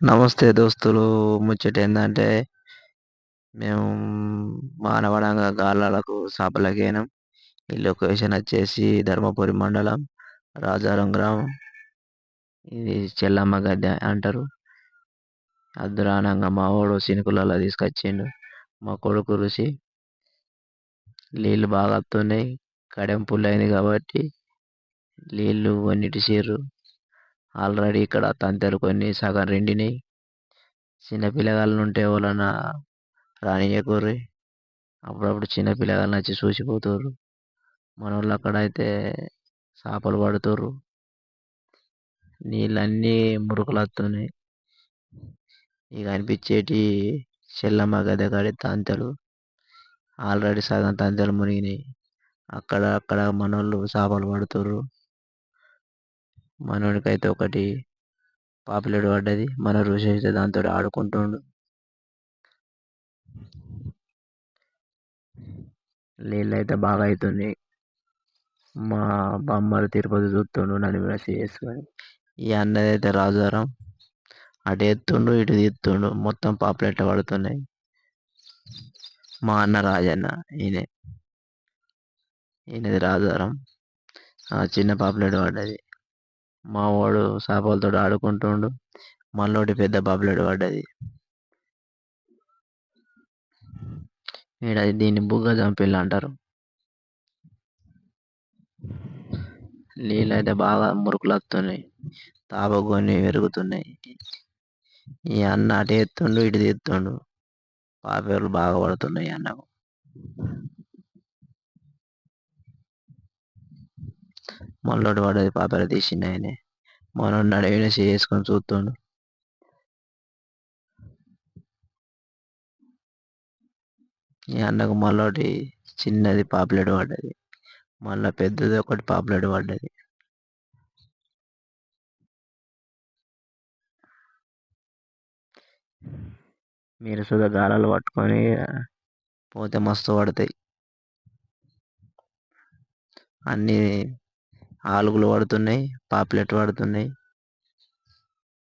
నమస్తే దోస్తులు. ముచ్చట ఏంటంటే మేము మానవడంగా గాలాలకు సాపలకేనం ఈ లొకేషన్ వచ్చేసి ధర్మపురి మండలం రాజారం గ్రామం. ఇది చెల్లమ్మ గడ్డ అంటారు. అద్దురానంగా మావోడు సినుకులలో తీసుకొచ్చిండు. మా కొడుకు రుచి నీళ్ళు బాగా వస్తున్నాయి కడెం పుల్ అయింది కాబట్టి నీళ్ళు కొన్నిటిసిర్రు ఆల్రెడీ ఇక్కడ తంతెలు కొన్ని సగం రెండినాయి. చిన్న పిల్లగాళ్ళు ఉంటే ఎవరన్నా రానియకూర్రి. అప్పుడప్పుడు చిన్న పిల్లగాళ్ళు వచ్చి చూసిపోతుర్రు. మన వాళ్ళు అక్కడ అయితే చేపలు పడుతుర్రు. నీళ్ళన్నీ మురుకులు వస్తున్నాయి ఇక అనిపించేటి చెల్లమ్మ గద్దె కాడి తంతెలు. ఆల్రెడీ సగం తంతెలు మునిగినాయి. అక్కడ అక్కడ మనోళ్ళు చేపలు పడుతుర్రు. మనోనికైతే ఒకటి పాపులెట్ పడ్డది. మన ఋషి అయితే దాంతో ఆడుకుంటుండు. నీళ్ళు అయితే బాగా అవుతున్నాయి మా బొమ్మలు తిరుపతి చూస్తుండు నన్ను మెసేజ్ చేసుకొని. ఈ అన్నది అయితే రాజారాం. అటు ఎత్తుండు ఇటు తీస్తుండు మొత్తం పాపులెట్ పడుతున్నాయి. మా అన్న రాజన్న ఈయనే. ఈయనది రాజారాం. చిన్న పాపులెట్ పడ్డది. మా వాడు చేపలతో ఆడుకుంటుండు మల్లోటి పెద్ద పాపులెట్ పడ్డది ఈడ దీన్ని బుగ్గ చంపిల్లు అంటారు. నీళ్ళు అయితే బాగా మురుకులు వస్తున్నాయి తాపకొని పెరుగుతున్నాయి. ఈ అన్న అటు ఎత్తుండు ఇటు తెత్తుండు పాపేర్లు బాగా పడుతున్నాయి అన్నకు. మళ్ళోటి పడ్డది పాపర తీసిండు ఆయనే. మనోడు నడిమిన చేసుకొని చూస్తుండు. ఈ అన్నకు మళ్ళోటి చిన్నది పాపులెట్ పడ్డది మళ్ళా పెద్దది ఒకటి పాపులెట్ పడ్డది మీరు సుధా గాలాలు పట్టుకొని పోతే మస్తు పడతాయి. అన్నీ ఆలుగులు పడుతున్నాయి పాపులెట్ పడుతున్నాయి